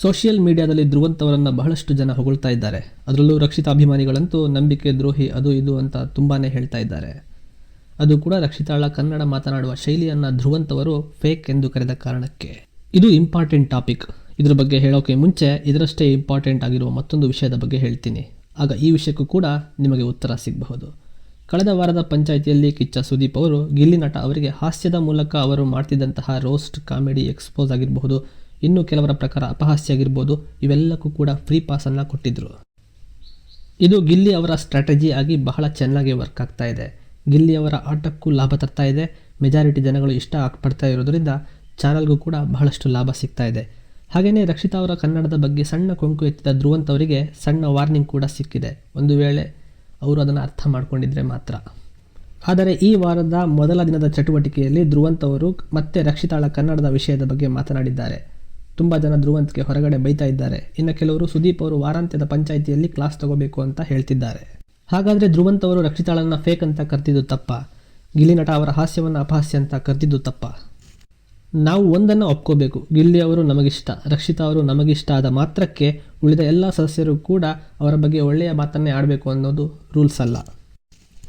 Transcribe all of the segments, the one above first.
Social ಮೀಡಿಯಾದಲ್ಲಿ ಧ್ರುವಂತವರನ್ನು ಬಹಳಷ್ಟು ಜನ ಹೊಗಳ್ತಾ ಇದ್ದಾರೆ. ಅದರಲ್ಲೂ ರಕ್ಷಿತಾ ಅಭಿಮಾನಿಗಳಂತೂ ನಂಬಿಕೆ ದ್ರೋಹಿ ಅದು ಇದು ಅಂತ ತುಂಬಾ ಹೇಳ್ತಾ ಇದ್ದಾರೆ. ಅದು ಕೂಡ ರಕ್ಷಿತಾಳ ಕನ್ನಡ ಮಾತನಾಡುವ ಶೈಲಿಯನ್ನು ಧ್ರುವಂತವರು ಫೇಕ್ ಎಂದು ಕರೆದ ಕಾರಣಕ್ಕೆ. ಇದು ಇಂಪಾರ್ಟೆಂಟ್ ಟಾಪಿಕ್ ಇದ್ರ ಬಗ್ಗೆ ಹೇಳೋಕೆ ಮುಂಚೆ ಇದರಷ್ಟೇ ಇಂಪಾರ್ಟೆಂಟ್ ಆಗಿರುವ ಮತ್ತೊಂದು ವಿಷಯದ ಬಗ್ಗೆ ಹೇಳ್ತೀನಿ. ಆಗ ಈ ವಿಷಯಕ್ಕೂ ಕೂಡ ನಿಮಗೆ ಉತ್ತರ ಸಿಗಬಹುದು. ಕಳೆದ ವಾರದ ಪಂಚಾಯಿತಿಯಲ್ಲಿ ಕಿಚ್ಚ ಸುದೀಪ್ ಅವರು ಗಿಲ್ಲಿ ನಟ ಅವರಿಗೆ ಹಾಸ್ಯದ ಮೂಲಕ ಅವರು ಮಾಡ್ತಿದ್ದಂತಹ ರೋಸ್ಟ್ ಕಾಮಿಡಿ ಎಕ್ಸ್ಪೋಸ್ ಆಗಿರಬಹುದು. ಇನ್ನು ಕೆಲವರ ಪ್ರಕಾರ ಅಪಹಾಸ್ಯ ಆಗಿರ್ಬೋದು ಇವೆಲ್ಲಕ್ಕೂ ಕೂಡ ಫ್ರೀ ಪಾಸನ್ನು ಕೊಟ್ಟಿದ್ದರು ಇದು ಗಿಲ್ಲಿ ಅವರ ಸ್ಟ್ರಾಟಜಿ ಆಗಿ ಬಹಳ ಚೆನ್ನಾಗಿ ವರ್ಕ್ ಆಗ್ತಾ ಇದೆ. ಗಿಲ್ಲಿ ಅವರ ಆಟಕ್ಕೂ ಲಾಭ ತರ್ತಾ ಇದೆ. ಮೆಜಾರಿಟಿ ಜನಗಳು ಇಷ್ಟ ಪಡ್ತಾ ಇರೋದ್ರಿಂದ ಚಾನಲ್ಗೂ ಕೂಡ ಬಹಳಷ್ಟು ಲಾಭ ಸಿಗ್ತಾ ಇದೆ. ಹಾಗೆಯೇ ರಕ್ಷಿತಾ ಅವರ ಕನ್ನಡದ ಬಗ್ಗೆ ಸಣ್ಣ ಕೊಂಕು ಎತ್ತಿದ ಧ್ರುವಂತ್ ಅವರಿಗೆ ಸಣ್ಣ ವಾರ್ನಿಂಗ್ ಕೂಡ ಸಿಕ್ಕಿದೆ. ಒಂದು ವೇಳೆ ಅವರು ಅದನ್ನು ಅರ್ಥ ಮಾಡ್ಕೊಂಡಿದ್ರೆ ಮಾತ್ರ. ಆದರೆ ಈ ವಾರದ ಮೊದಲ ದಿನದ ಚಟುವಟಿಕೆಯಲ್ಲಿ ಧ್ರುವಂತ್ ಅವರು ಮತ್ತೆ ರಕ್ಷಿತಾಳ ಕನ್ನಡದ ವಿಷಯದ ಬಗ್ಗೆ ಮಾತನಾಡಿದ್ದಾರೆ. ತುಂಬ ಜನ ಧ್ರುವಂತ್ಗೆ ಹೊರಗಡೆ ಬೈತಾ ಇದ್ದಾರೆ. ಇನ್ನು ಕೆಲವರು ಸುದೀಪ್ ಅವರು ವಾರಾಂತ್ಯದ ಪಂಚಾಯಿತಿಯಲ್ಲಿ ಕ್ಲಾಸ್ ತಗೋಬೇಕು ಅಂತ ಹೇಳ್ತಿದ್ದಾರೆ. ಹಾಗಾದರೆ ಧ್ರುವಂತ್ ಅವರು ರಕ್ಷಿತಾಳನ್ನ ಫೇಕ್ ಅಂತ ಕರೆದಿದ್ದು ತಪ್ಪ? ಗಿಲ್ಲಿ ನಟ ಅವರ ಹಾಸ್ಯವನ್ನು ಅಪಹಾಸ್ಯ ಅಂತ ಕರೆದಿದ್ದು ತಪ್ಪ? ನಾವು ಒಂದನ್ನು ಒಪ್ಕೋಬೇಕು. ಗಿಲ್ಲಿ ಅವರು ನಮಗಿಷ್ಟ, ರಕ್ಷಿತಾ ಅವರು ನಮಗಿಷ್ಟ ಆದ ಮಾತ್ರಕ್ಕೆ ಉಳಿದ ಎಲ್ಲ ಸದಸ್ಯರು ಕೂಡ ಅವರ ಬಗ್ಗೆ ಒಳ್ಳೆಯ ಮಾತನ್ನೇ ಆಡಬೇಕು ಅನ್ನೋದು ರೂಲ್ಸ್ ಅಲ್ಲ.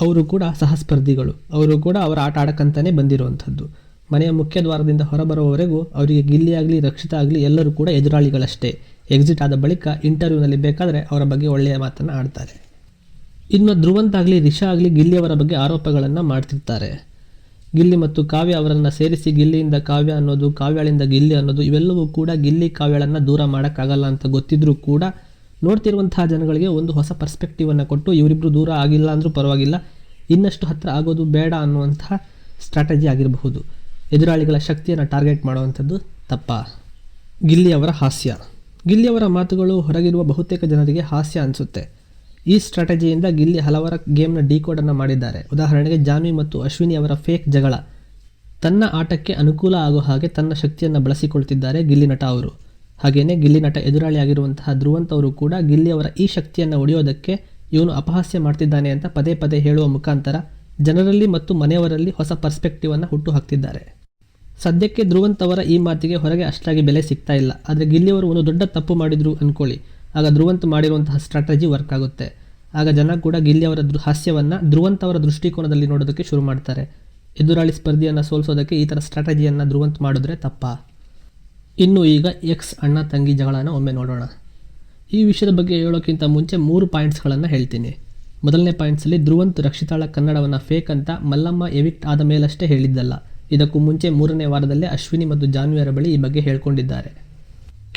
ಅವರು ಕೂಡ ಸಹಸ್ಪರ್ಧಿಗಳು. ಅವರು ಕೂಡ ಅವರ ಆಟ ಆಡಕ್ಕಂತಾನೆ ಬಂದಿರುವಂಥದ್ದು. ಮನೆಯ ಮುಖ್ಯ ದ್ವಾರದಿಂದ ಹೊರಬರುವವರೆಗೂ ಅವರಿಗೆ ಗಿಲ್ಲಿ ಆಗಲಿ ರಕ್ಷಿತ ಆಗಲಿ ಎಲ್ಲರೂ ಕೂಡ ಎದುರಾಳಿಗಳಷ್ಟೇ. ಎಕ್ಸಿಟ್ ಆದ ಬಳಿಕ ಇಂಟರ್ವ್ಯೂನಲ್ಲಿ ಬೇಕಾದರೆ ಅವರ ಬಗ್ಗೆ ಒಳ್ಳೆಯ ಮಾತನ್ನು ಆಡ್ತಾರೆ. ಇನ್ನು ಧ್ರುವಂತ್ ಆಗಲಿ, ರಿಷಾ ಆಗಲಿ ಗಿಲ್ಲಿಯವರ ಬಗ್ಗೆ ಆರೋಪಗಳನ್ನು ಮಾಡ್ತಿರ್ತಾರೆ. ಗಿಲ್ಲಿ ಮತ್ತು ಕಾವ್ಯ ಅವರನ್ನು ಸೇರಿಸಿ ಗಿಲ್ಲಿಯಿಂದ ಕಾವ್ಯ ಅನ್ನೋದು, ಕಾವ್ಯಾಳಿಂದ ಗಿಲ್ಲಿ ಅನ್ನೋದು ಇವೆಲ್ಲವೂ ಕೂಡ ಗಿಲ್ಲಿ ಕಾವ್ಯಾಳನ್ನು ದೂರ ಮಾಡೋಕ್ಕಾಗಲ್ಲ ಅಂತ ಗೊತ್ತಿದ್ರೂ ಕೂಡ ನೋಡ್ತಿರುವಂತಹ ಜನಗಳಿಗೆ ಒಂದು ಹೊಸ ಪರ್ಸ್ಪೆಕ್ಟಿವನ್ನು ಕೊಟ್ಟು ಇವರಿಬ್ಬರು ದೂರ ಆಗಿಲ್ಲ ಅಂದರೂ ಪರವಾಗಿಲ್ಲ, ಇನ್ನಷ್ಟು ಹತ್ತಿರ ಆಗೋದು ಬೇಡ ಅನ್ನುವಂತಹ ಸ್ಟ್ರಾಟಜಿ ಆಗಿರಬಹುದು. ಎದುರಾಳಿಗಳ ಶಕ್ತಿಯನ್ನು ಟಾರ್ಗೆಟ್ ಮಾಡುವಂಥದ್ದು ತಪ್ಪ. ಗಿಲ್ಲಿಯವರ ಹಾಸ್ಯ. ಗಿಲ್ಲಿಯವರ ಮಾತುಗಳು ಹೊರಗಿರುವ ಬಹುತೇಕ ಜನರಿಗೆ ಹಾಸ್ಯ ಅನಿಸುತ್ತೆ. ಈ ಸ್ಟ್ರಾಟಜಿಯಿಂದ ಗಿಲ್ಲಿ ಹಲವರ ಗೇಮ್ನ ಡಿಕೋಡನ್ನು ಮಾಡಿದ್ದಾರೆ. ಉದಾಹರಣೆಗೆ ಜಾನ್ವಿ ಮತ್ತು ಅಶ್ವಿನಿ ಅವರ ಫೇಕ್ ಜಗಳ. ತನ್ನ ಆಟಕ್ಕೆ ಅನುಕೂಲ ಆಗೋ ಹಾಗೆ ತನ್ನ ಶಕ್ತಿಯನ್ನು ಬಳಸಿಕೊಳ್ತಿದ್ದಾರೆ ಗಿಲ್ಲಿ ನಟ ಅವರು. ಹಾಗೆಯೇ ಗಿಲ್ಲಿ ನಟ ಎದುರಾಳಿಯಾಗಿರುವಂತಹ ಧ್ರುವಂತ್ ಅವರು ಕೂಡ ಗಿಲ್ಲಿಯವರ ಈ ಶಕ್ತಿಯನ್ನು ಒಡೆಯೋದಕ್ಕೆ ಇವನು ಅಪಹಾಸ್ಯ ಮಾಡ್ತಿದ್ದಾನೆ ಅಂತ ಪದೇ ಪದೇ ಹೇಳುವ ಮುಖಾಂತರ ಜನರಲ್ಲಿ ಮತ್ತು ಮನೆಯವರಲ್ಲಿ ಹೊಸ ಪರ್ಸ್ಪೆಕ್ಟಿವನ್ನು ಹುಟ್ಟು ಹಾಕ್ತಿದ್ದಾರೆ. ಸದ್ಯಕ್ಕೆ ಧ್ರುವಂತ್ ಅವರ ಈ ಮಾತಿಗೆ ಹೊರಗೆ ಅಷ್ಟಾಗಿ ಬೆಲೆ ಸಿಗ್ತಾ ಇಲ್ಲ. ಆದರೆ ಗಿಲ್ಲಿಯವರು ಒಂದು ದೊಡ್ಡ ತಪ್ಪು ಮಾಡಿದ್ರು ಅಂದ್ಕೊಳ್ಳಿ ಆಗ ಧ್ರುವಂತ್ ಮಾಡಿರುವಂತಹ ಸ್ಟ್ರಾಟಜಿ ವರ್ಕ್ ಆಗುತ್ತೆ. ಆಗ ಜನ ಕೂಡ ಗಿಲ್ಲಿಯವರ ದೃ ಹಾಸ್ಯವನ್ನು ಧ್ರುವಂತ್ ಅವರ ದೃಷ್ಟಿಕೋನದಲ್ಲಿ ನೋಡೋದಕ್ಕೆ ಶುರು ಮಾಡ್ತಾರೆ. ಎದುರಾಳಿ ಸ್ಪರ್ಧಿಯನ್ನು ಸೋಲಿಸೋದಕ್ಕೆ ಈ ಥರ ಸ್ಟ್ರಾಟಜಿಯನ್ನು ಧ್ರುವಂತ್ ಮಾಡಿದ್ರೆ ತಪ್ಪಾ? ಇನ್ನು ಈಗ ಎಕ್ಸ್ ಅಣ್ಣ ತಂಗಿ ಜಗಳನ ಒಮ್ಮೆ ನೋಡೋಣ. ಈ ವಿಷಯದ ಬಗ್ಗೆ ಹೇಳೋಕ್ಕಿಂತ ಮುಂಚೆ ಮೂರು ಪಾಯಿಂಟ್ಸ್ಗಳನ್ನು ಹೇಳ್ತೀನಿ. ಮೊದಲನೇ ಪಾಯಿಂಟ್ಸಲ್ಲಿ ಧ್ರುವಂತ್ ರಕ್ಷಿತಾಳ ಕನ್ನಡವನ್ನು ಫೇಕ್ ಅಂತ ಮಲ್ಲಮ್ಮ ಎವಿಕ್ಟ್ ಆದ ಮೇಲಷ್ಟೇ ಹೇಳಿದ್ದಲ್ಲ. ಇದಕ್ಕೂ ಮುಂಚೆ ಮೂರನೇ ವಾರದಲ್ಲೇ ಅಶ್ವಿನಿ ಮತ್ತು ಜಾನ್ವಿಯರ ಬಳಿ ಈ ಬಗ್ಗೆ ಹೇಳ್ಕೊಂಡಿದ್ದಾರೆ.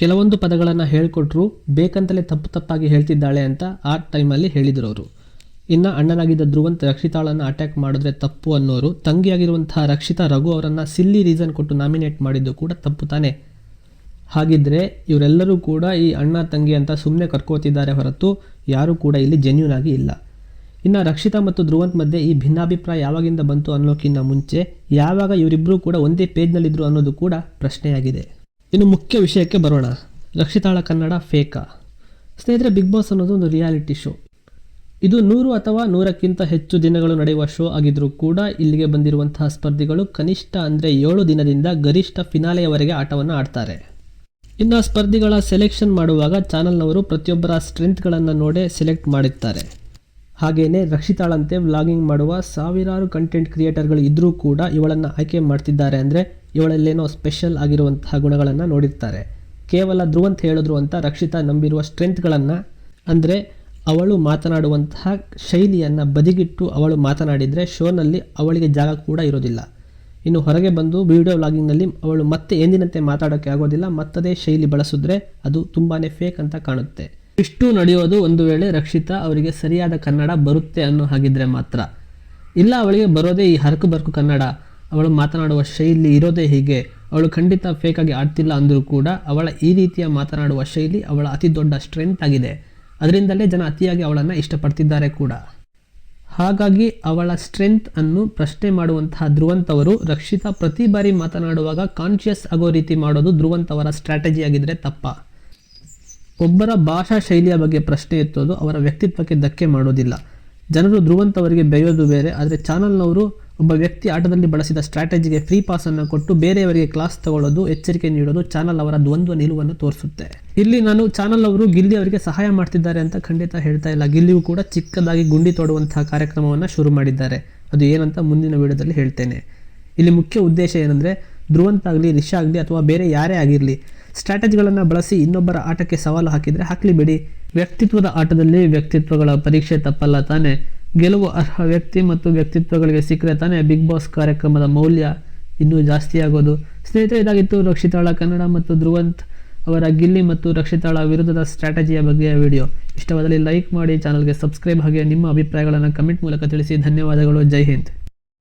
ಕೆಲವೊಂದು ಪದಗಳನ್ನು ಹೇಳಿಕೊಟ್ರು ಬೇಕಂತಲೇ ತಪ್ಪು ತಪ್ಪಾಗಿ ಹೇಳ್ತಿದ್ದಾಳೆ ಅಂತ ಆ ಟೈಮಲ್ಲಿ ಹೇಳಿದರು ಅವರು. ಇನ್ನು ಅಣ್ಣನಾಗಿದ್ದ ಧ್ರುವಂತ ರಕ್ಷಿತಾಳನ್ನು ಅಟ್ಯಾಕ್ ಮಾಡಿದ್ರೆ ತಪ್ಪು ಅನ್ನೋರು, ತಂಗಿಯಾಗಿರುವಂತಹ ರಕ್ಷಿತಾ ರಘು ಅವರನ್ನು ಸಿಲ್ಲಿ ರೀಸನ್ ಕೊಟ್ಟು ನಾಮಿನೇಟ್ ಮಾಡಿದ್ದು ಕೂಡ ತಪ್ಪು ತಾನೇ. ಹಾಗಿದ್ರೆ ಇವರೆಲ್ಲರೂ ಕೂಡ ಈ ಅಣ್ಣ, ತಂಗಿ ಅಂತ ಸುಮ್ಮನೆ ಕರ್ಕೋತಿದ್ದಾರೆ ಹೊರತು ಯಾರೂ ಕೂಡ ಇಲ್ಲಿ ಜೆನ್ಯೂನ್ ಆಗಿ ಇಲ್ಲ. ಇನ್ನು ರಕ್ಷಿತಾ ಮತ್ತು ಧ್ರುವಂತ್ ಮಧ್ಯೆ ಈ ಭಿನ್ನಾಭಿಪ್ರಾಯ ಯಾವಾಗಿಂದ ಬಂತು ಅನ್ನೋಕ್ಕಿಂತ ಮುಂಚೆ ಯಾವಾಗ ಇವರಿಬ್ಬರೂ ಕೂಡ ಒಂದೇ ಪೇಜ್ನಲ್ಲಿದ್ದರು ಅನ್ನೋದು ಕೂಡ ಪ್ರಶ್ನೆಯಾಗಿದೆ. ಇನ್ನು ಮುಖ್ಯ ವಿಷಯಕ್ಕೆ ಬರೋಣ. ರಕ್ಷಿತಾಳ ಕನ್ನಡ ಫೇಕಾ. ಸ್ನೇಹಿತರೆ, ಬಿಗ್ ಬಾಸ್ ಅನ್ನೋದು ಒಂದು ರಿಯಾಲಿಟಿ ಶೋ. ಇದು ನೂರು ಅಥವಾ ನೂರಕ್ಕಿಂತ ಹೆಚ್ಚು ದಿನಗಳು ನಡೆಯುವ ಶೋ ಆಗಿದ್ದರೂ ಕೂಡ ಇಲ್ಲಿಗೆ ಬಂದಿರುವಂತಹ ಸ್ಪರ್ಧಿಗಳು ಕನಿಷ್ಠ ಅಂದರೆ ಏಳು ದಿನದಿಂದ ಗರಿಷ್ಠ ಫಿನಾಲೆಯವರೆಗೆ ಆಟವನ್ನು ಆಡ್ತಾರೆ. ಇನ್ನು ಸ್ಪರ್ಧಿಗಳ ಸೆಲೆಕ್ಷನ್ ಮಾಡುವಾಗ ಚಾನಲ್ನವರು ಪ್ರತಿಯೊಬ್ಬರ ಸ್ಟ್ರೆಂತ್ಗಳನ್ನು ನೋಡೇ ಸೆಲೆಕ್ಟ್ ಮಾಡಿರ್ತಾರೆ. ಹಾಗೆಯೇ ರಕ್ಷಿತಾಳಂತೆ ವ್ಲಾಗಿಂಗ್ ಮಾಡುವ ಸಾವಿರಾರು ಕಂಟೆಂಟ್ ಕ್ರಿಯೇಟರ್ಗಳು ಇದ್ದರೂ ಕೂಡ ಇವಳನ್ನು ಆಯ್ಕೆ ಮಾಡ್ತಿದ್ದಾರೆ ಅಂದರೆ ಇವಳಲ್ಲೇನೋ ಸ್ಪೆಷಲ್ ಆಗಿರುವಂತಹ ಗುಣಗಳನ್ನು ನೋಡಿರ್ತಾರೆ. ಕೇವಲ ಧ್ರುವಂತ ಹೇಳಿದ್ರು ಅಂತ ರಕ್ಷಿತಾ ನಂಬಿರುವ ಸ್ಟ್ರೆಂತ್ಗಳನ್ನು ಅಂದರೆ ಅವಳು ಮಾತನಾಡುವಂತಹ ಶೈಲಿಯನ್ನು ಬದಿಗಿಟ್ಟು ಅವಳು ಮಾತನಾಡಿದರೆ ಶೋನಲ್ಲಿ ಅವಳಿಗೆ ಜಾಗ ಕೂಡ ಇರೋದಿಲ್ಲ. ಇನ್ನು ಹೊರಗೆ ಬಂದು ವಿಡಿಯೋ ವ್ಲಾಗಿಂಗ್ನಲ್ಲಿ ಅವಳು ಮತ್ತೆ ಎಂದಿನಂತೆ ಮಾತಾಡೋಕ್ಕೆ ಆಗೋದಿಲ್ಲ, ಮತ್ತದೇ ಶೈಲಿ ಬಳಸಿದ್ರೆ ಅದು ತುಂಬಾ ಫೇಕ್ ಅಂತ ಕಾಣುತ್ತೆ. ಇಷ್ಟು ನಡೆಯೋದು ಒಂದು ವೇಳೆ ರಕ್ಷಿತಾ ಅವರಿಗೆ ಸರಿಯಾದ ಕನ್ನಡ ಬರುತ್ತೆ ಅನ್ನೋ ಹಾಗಿದ್ರೆ ಮಾತ್ರ. ಇಲ್ಲ ಅವಳಿಗೆ ಬರೋದೇ ಈ ಹರಕು ಬರ್ಕು ಕನ್ನಡ. ಅವಳು ಮಾತನಾಡುವ ಶೈಲಿ ಇರೋದೇ ಹೀಗೆ. ಅವಳು ಖಂಡಿತ ಫೇಕಾಗಿ ಆಡ್ತಿಲ್ಲ ಅಂದರೂ ಕೂಡ ಅವಳ ಈ ರೀತಿಯ ಮಾತನಾಡುವ ಶೈಲಿ ಅವಳ ಅತಿ ದೊಡ್ಡ ಸ್ಟ್ರೆಂತ್ ಆಗಿದೆ. ಅದರಿಂದಲೇ ಜನ ಅತಿಯಾಗಿ ಅವಳನ್ನು ಇಷ್ಟಪಡ್ತಿದ್ದಾರೆ ಕೂಡ. ಹಾಗಾಗಿ ಅವಳ ಸ್ಟ್ರೆಂತ್ ಅನ್ನು ಪ್ರಶ್ನೆ ಮಾಡುವಂತಹ ಧ್ರುವಂತವರು ರಕ್ಷಿತಾ ಪ್ರತಿ ಬಾರಿ ಮಾತನಾಡುವಾಗ ಕಾನ್ಷಿಯಸ್ ಆಗೋ ರೀತಿ ಮಾಡೋದು ಧ್ರುವಂತವರ ಸ್ಟ್ರಾಟಜಿ ಆಗಿದ್ರೆ ತಪ್ಪ. ಒಬ್ಬರ ಭಾಷಾ ಶೈಲಿಯ ಬಗ್ಗೆ ಪ್ರಶ್ನೆ ಎತ್ತೋದು ಅವರ ವ್ಯಕ್ತಿತ್ವಕ್ಕೆ ಧಕ್ಕೆ ಮಾಡೋದಿಲ್ಲ. ಜನರು ಧ್ರುವಂತವರಿಗೆ ಬೆಳೆಯೋದು ಬೇರೆ, ಆದರೆ ಚಾನಲ್ನವರು ಒಬ್ಬ ವ್ಯಕ್ತಿ ಆಟದಲ್ಲಿ ಬಳಸಿದ ಸ್ಟ್ರಾಟಜಿಗೆ ಫ್ರೀ ಪಾಸನ್ನು ಕೊಟ್ಟು ಬೇರೆಯವರಿಗೆ ಕ್ಲಾಸ್ ತಗೊಳ್ಳೋದು, ಎಚ್ಚರಿಕೆ ನೀಡೋದು ಚಾನಲ್ ಅವರ ದ್ವಂದ್ವ ನಿಲುವನ್ನು ತೋರಿಸುತ್ತೆ. ಇಲ್ಲಿ ನಾನು ಚಾನಲ್ ಅವರು ಗಿಲ್ಲಿ ಅವರಿಗೆ ಸಹಾಯ ಮಾಡ್ತಿದ್ದಾರೆ ಅಂತ ಖಂಡಿತ ಹೇಳ್ತಾ ಇಲ್ಲ. ಗಿಲ್ಲಿಯೂ ಕೂಡ ಚಿಕ್ಕದಾಗಿ ಗುಂಡಿ ತೋಡುವಂತಹ ಕಾರ್ಯಕ್ರಮವನ್ನು ಶುರು ಮಾಡಿದ್ದಾರೆ. ಅದು ಏನಂತ ಮುಂದಿನ ವಿಡಿಯೋದಲ್ಲಿ ಹೇಳ್ತೇನೆ. ಇಲ್ಲಿ ಮುಖ್ಯ ಉದ್ದೇಶ ಏನಂದರೆ, ಧ್ರುವಂತ ಆಗಲಿ, ರಿಷಾ ಆಗಲಿ ಅಥವಾ ಬೇರೆ ಯಾರೇ ಆಗಿರಲಿ ಸ್ಟ್ರಾಟಜಿಗಳನ್ನು ಬಳಸಿ ಇನ್ನೊಬ್ಬರ ಆಟಕ್ಕೆ ಸವಾಲು ಹಾಕಿದರೆ ಹಾಕಲಿ ಬಿಡಿ. ವ್ಯಕ್ತಿತ್ವದ ಆಟದಲ್ಲಿ ವ್ಯಕ್ತಿತ್ವಗಳ ಪರೀಕ್ಷೆ ತಪ್ಪಲ್ಲ ತಾನೆ. ಗೆಲುವು ಅರ್ಹ ವ್ಯಕ್ತಿ ಮತ್ತು ವ್ಯಕ್ತಿತ್ವಗಳಿಗೆ ಸಿಕ್ಕರೆ ತಾನೇ ಬಿಗ್ ಬಾಸ್ ಕಾರ್ಯಕ್ರಮದ ಮೌಲ್ಯ ಇನ್ನೂ ಜಾಸ್ತಿ ಆಗೋದು. ಸ್ನೇಹಿತರೆ, ಇದಾಗಿತ್ತು ರಕ್ಷಿತಾಳ ಕನ್ನಡ ಮತ್ತು ಧ್ರುವಂತ್ ಅವರ ಗಿಲ್ಲಿ ಮತ್ತು ರಕ್ಷಿತಾಳ ವಿರುದ್ಧದ ಸ್ಟ್ರಾಟಜಿಯ ಬಗ್ಗೆ ವಿಡಿಯೋ. ಇಷ್ಟವಾದಲ್ಲಿ ಲೈಕ್ ಮಾಡಿ, ಚಾನಲ್ಗೆ ಸಬ್ಸ್ಕ್ರೈಬ್ ಹಾಗೆ ನಿಮ್ಮ ಅಭಿಪ್ರಾಯಗಳನ್ನು ಕಮೆಂಟ್ ಮೂಲಕ ತಿಳಿಸಿ. ಧನ್ಯವಾದಗಳು. ಜೈ ಹಿಂದ್.